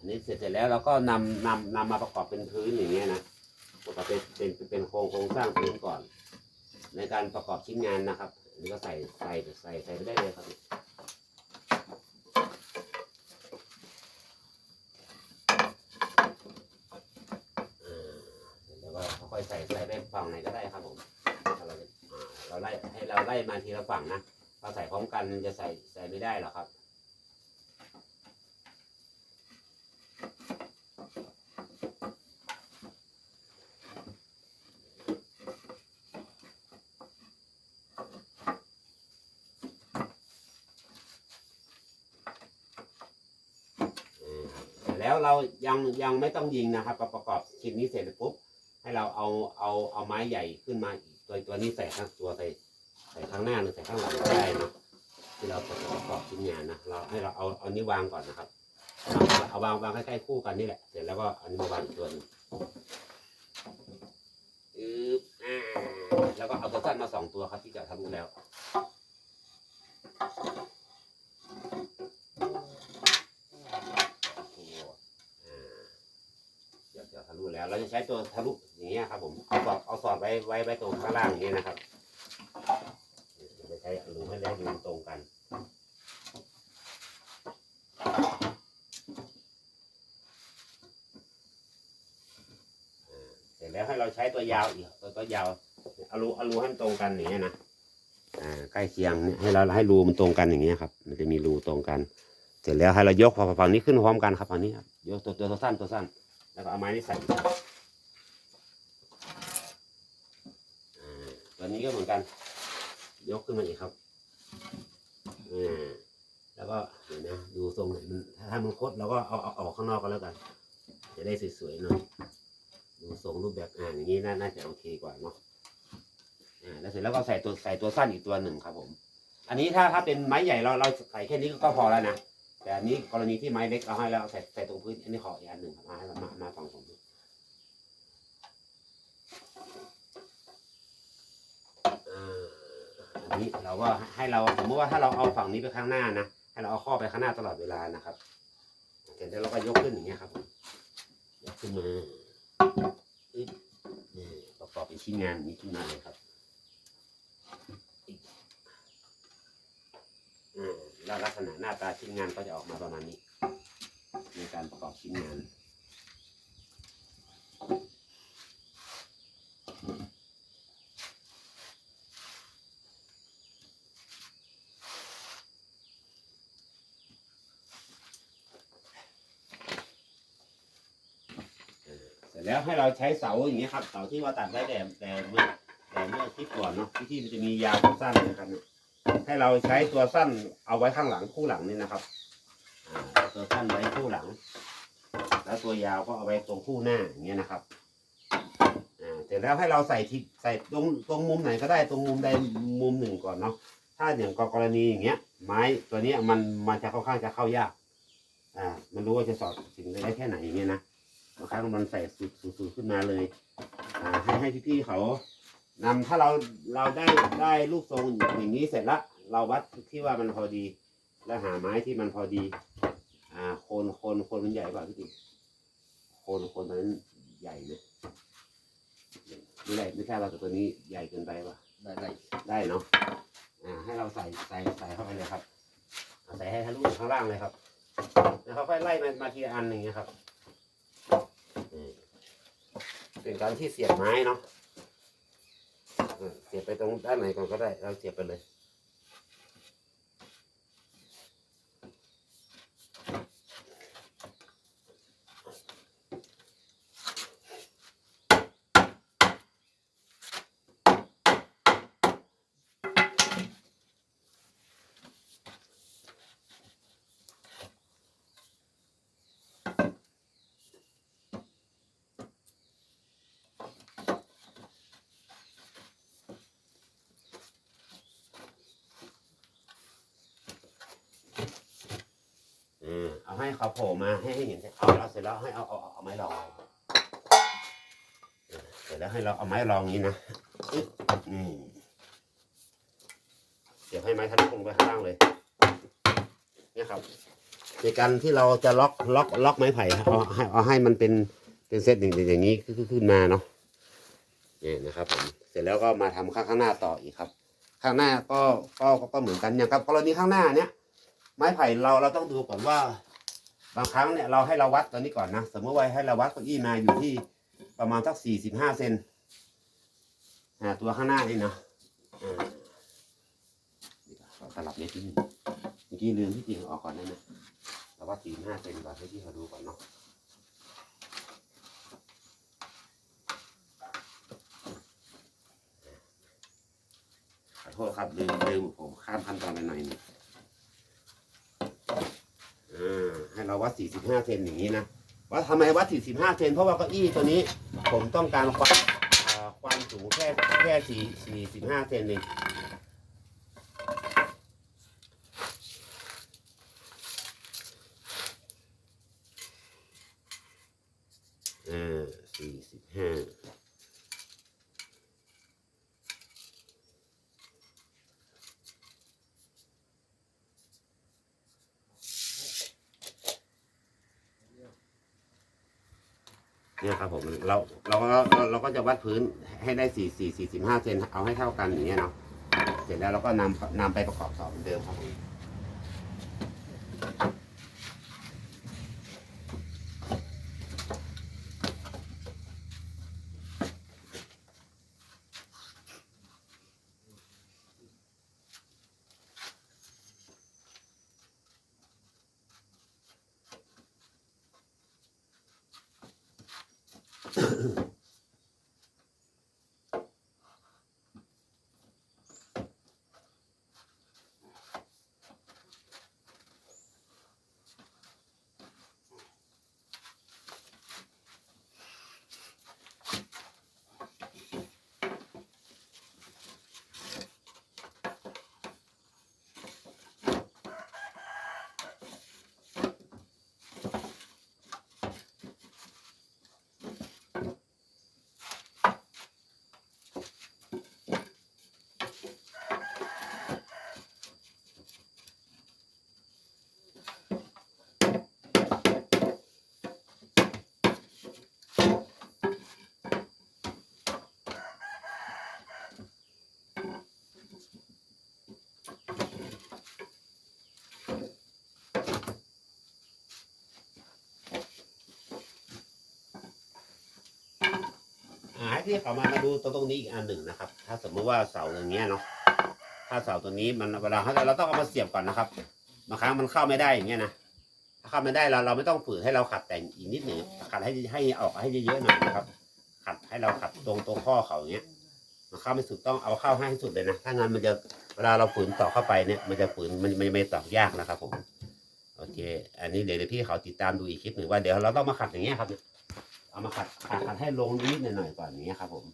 อันนี้เสร็จเสร็จแล้วเราก็นำนำนำมาประกอบเป็นพื้นอย่างเงี้ยนะประกอบเป็นเป็นเป็นโครงโครงสร้างพื้นก่อน ในการประกอบชิ้นงานนะครับอันนี้ก็ใส่ใส่ใส่ใส่ไปได้เลยครับอ่าแล้วก็ค่อยใส่ใส่ไปฝั่งไหนก็ได้ครับผมเราเราไล่ให้เราไล่มาทีละฝั่งนะเราใส่พร้อมกันมันจะใส่ใส่ไม่ได้หรอกครับ แล้วเรายังยังไม่ต้องยิงนะครับประกอบชิ้นนี้เสร็จปุ๊บให้เราเอาเอาเอาไม้ใหญ่ขึ้นมาอีกตัวตัวนี้ใส่ข้างตัวใส่ใส่ข้างหน้าหรือใส่ข้างหลังก็ได้นะที่เราประกอบชิ้นงานนะเราให้เราเอาเอานี้วางก่อนนะครับ เอาวางวางใกล้ๆคู่กันนี่แหละเสร็จแล้วก็อันนี้มาวางอีกตัวนึงอึ๊บอ่าแล้วก็เอาตัวสั้นมาสองตัวครับที่จะทะลุแล้ว อ่าเแล้ว เราจะใช้ตัวทะลุอย่างเงี้ยครับผมเอาสอดเอาสอดไว้ไว้ไว้ตรงข้างล่างอย่างเงี้ยนะครับจะใช้รูให้ได้รูตรงกันเสร็จแล้วให้เราใช้ตัวยาวอีกตัวตัวยาวเอารูเอารูให้มันตรงกันอย่างเงี้ยนะอ่าใกล้เคียงเนี่ยให้เราให้รูมันตรงกันอย่างเงี้ยครับ มันจะมีรูตรงกัน เสร็จแล้วให้เรายกฝั่งนี้ขึ้นพร้อมกันครับฝั่งนี้ครับยกตัวตัวตัวสั้นตัวสั้น แล้วก็เอาไม้นี่ใส่อ่าตัวนี้ก็เหมือนกัน ยกขึ้นมาอีกครับอ่าแล้วก็เดี๋ยวนะดูทรงหน่อยมันถ้ามันคดเราก็เอาเอาออกข้างนอกก็แล้วกัน จะได้สวยๆหน่อยดูทรงรูปแบบอ่าอย่างนี้น่าน่าจะโอเคกว่าเนาะอ่าแล้วเสร็จแล้วก็ใส่ตัวใส่ตัวสั้นอีกตัวหนึ่งครับผม อันนี้ถ้าถ้าเป็นไม้ใหญ่เราเราใส่แค่นี้ก็พอแล้วนะ แต่อันนี้กรณีที่ไม้เล็กเอาให้แล้วใส่ใส่ตรงพื้นอันนี้ขออีกอันหนึ่งมาให้มามาฝั่งผมอ่าอันนี้เราก็ให้เราสมมติว่าถ้าเราเอาฝั่งนี้ไปข้างหน้านะให้เราเอาข้อไปข้างหน้าตลอดเวลานะครับเสร็จแล้วเราก็ยกขึ้นอย่างเงี้ยครับยกขึ้นมาอึ๊บนี่ประกอบเป็นชิ้นงานนี้ขึ้นมาเลยครับ อ่า แล้วลักษณะหน้าตาชิ้นงานก็จะออกมาประมาณนี้ ในการประกอบชิ้นงานเสร็จแล้วให้เราใช้เสาอย่างเงี้ครับเสาที่ว่าตัดไว้แต่แต่เมื่อแต่เมื่อคลิปก่อนเนาะที่ที่มันจะมียาวกับสั้นนะครับเนี่ย ให้เราใช้ตัวสั้นเอาไว้ข้างหลังคู่หลังนี่นะครับตัวสั้นไว้คู่หลัง แล้วตัวยาวก็เอาไว้ตรงคู่หน้าอย่างเงี้ยนะครับเสร็จแล้วให้เราใส่ทิศใส่ตรงตรงมุมไหนก็ได้ตรงมุมใดมุมหนึ่งก่อนเนาะถ้าอย่างกรณีอย่างเงี้ย ไม้ตัวนี้มันมันจะค่อนข้างจะเข้ายากอ่ามันรู้ว่าจะสอดสิ่งได้แค่ไหนอย่างเงี้ยนะบางครั้งมันใส่สูตรสูตรขึ้นมาเลย อ่าให้ให้พี่ๆเขา นำถ้าเราเราได้ได้รูปทรงอย่างนี้เสร็จละเราวัดที่ว่ามันพอดี แล้วหาไม้ที่มันพอดี อ่าโคนโคนโคนมันใหญ่ป่ะพี่ติ๊กโคนโคนตอนนั้นใหญ่ไหมไม่ใหญ่ไม่ใช่ว่าแต่ตัวนี้ใหญ่เกินไปป่ะได้ได้ได้เนาะอ่าให้เราใส่ใส่ใส่เข้าไปเลยครับเอาใส่ให้ทะลุถึงข้างล่างเลยครับแล้วค่อยๆไล่มามาทีละอันอย่างเงี้ยครับนี่เป็นการที่เสียบไม้เนาะ เสียบไปตรงด้านไหนก่อนก็ได้ เราเสียบไปเลย ให้เขาโผล่มาให้ให้เห็นเอาแล้วเสร็จแล้วให้เอาเอาเอาไม้รองเสร็จแล้วให้เราเอาไม้รองนี้นะอึ๊บอืมเดี๋ยวให้ไม้ทะลุลงไปข้างล่างเลยเนี่ยครับในการที่เราจะล็อกล็อกล็อกไม้ไผ่เอาให้เอาให้มันเป็นเป็นเซตอย่างอย่างนี้ขึ้นมาเนาะเนี่ยนะครับผมเสร็จแล้วก็มาทำข้างข้างหน้าต่ออีกครับ ข้างหน้าก็ก็ก็ก็เหมือนกันอย่างครับกรณีข้างหน้าเนี้ยไม้ไผ่เราเราต้องดูก่อนว่า บางครั้งเนี่ยเราให้เราวัดตัวนี้ก่อนนะ สมมติว่าให้เราวัดเก้าอี้มาอยู่ที่ประมาณสักสี่สิบห้าเซนตัวข้างหน้านี่นะอ่าขอสลับนิดนึงเมื่อกี้ลืมที่จริงออกก่อนได้ไหมเราวัดสี่ห้าเซนก่อนให้พี่เขาดูก่อนเนาะขอโทษครับลืมลืมผมข้ามขั้นตอนไปหน่อยนึง อ่าให้ เราวัด 45 เซนอย่างนี้นะว่าทำไมวัด 45 เซนเพราะว่าเก้าอี้ตัวนี้ ผมต้องการความความสูงแค่แค่4 45 เซนเองอ่า45 เนี่ยครับผมเราเราก็เราก็จะวัดพื้นให้ได้สี่สี่สี่สิบห้าเซนเอาให้เท่ากันอย่างเงี้ยเนาะเสร็จแล้วเราก็นำนำไปประกอบต่อเหมือนเดิมครับผม อ่าให้พี่เขามามาดูตรงตรงนี้อีกอันหนึ่งนะครับ ถ้าสมมติว่าเสาอย่างเงี้ยเนาะถ้าเสาตัวนี้มันเวลาเขาเราต้องเอามาเสียบก่อนนะครับบางครั้งมันเข้าไม่ได้อย่างเงี้ยนะถ้าเข้าไม่ได้เราเราไม่ต้องฝืนให้เราขัดแต่งอีกนิดหนึ่งขัดให้ให้ออกให้เยอะๆหน่อยนะครับ ขัดให้เราขัดตรงตรงข้อเขาอย่างเงี้ยมันเข้าไม่สุดต้องเอาเข้าให้สุดเลยนะถ้างั้นมันจะเวลาเราฝืนต่อเข้าไปเนี่ยมันจะฝืนมันไม่ไม่ต่อยากนะครับผมโอเค อันนี้เดี๋ยวเดี๋ยวพี่เขาติดตามดูอีกคลิปหนึ่งว่าเดี๋ยวเราต้องมาขัดอย่างเงี้ยครับ เอามาขัดขัดขัดให้ลงนิดหน่อยๆก่อนอย่างนี้ครับผม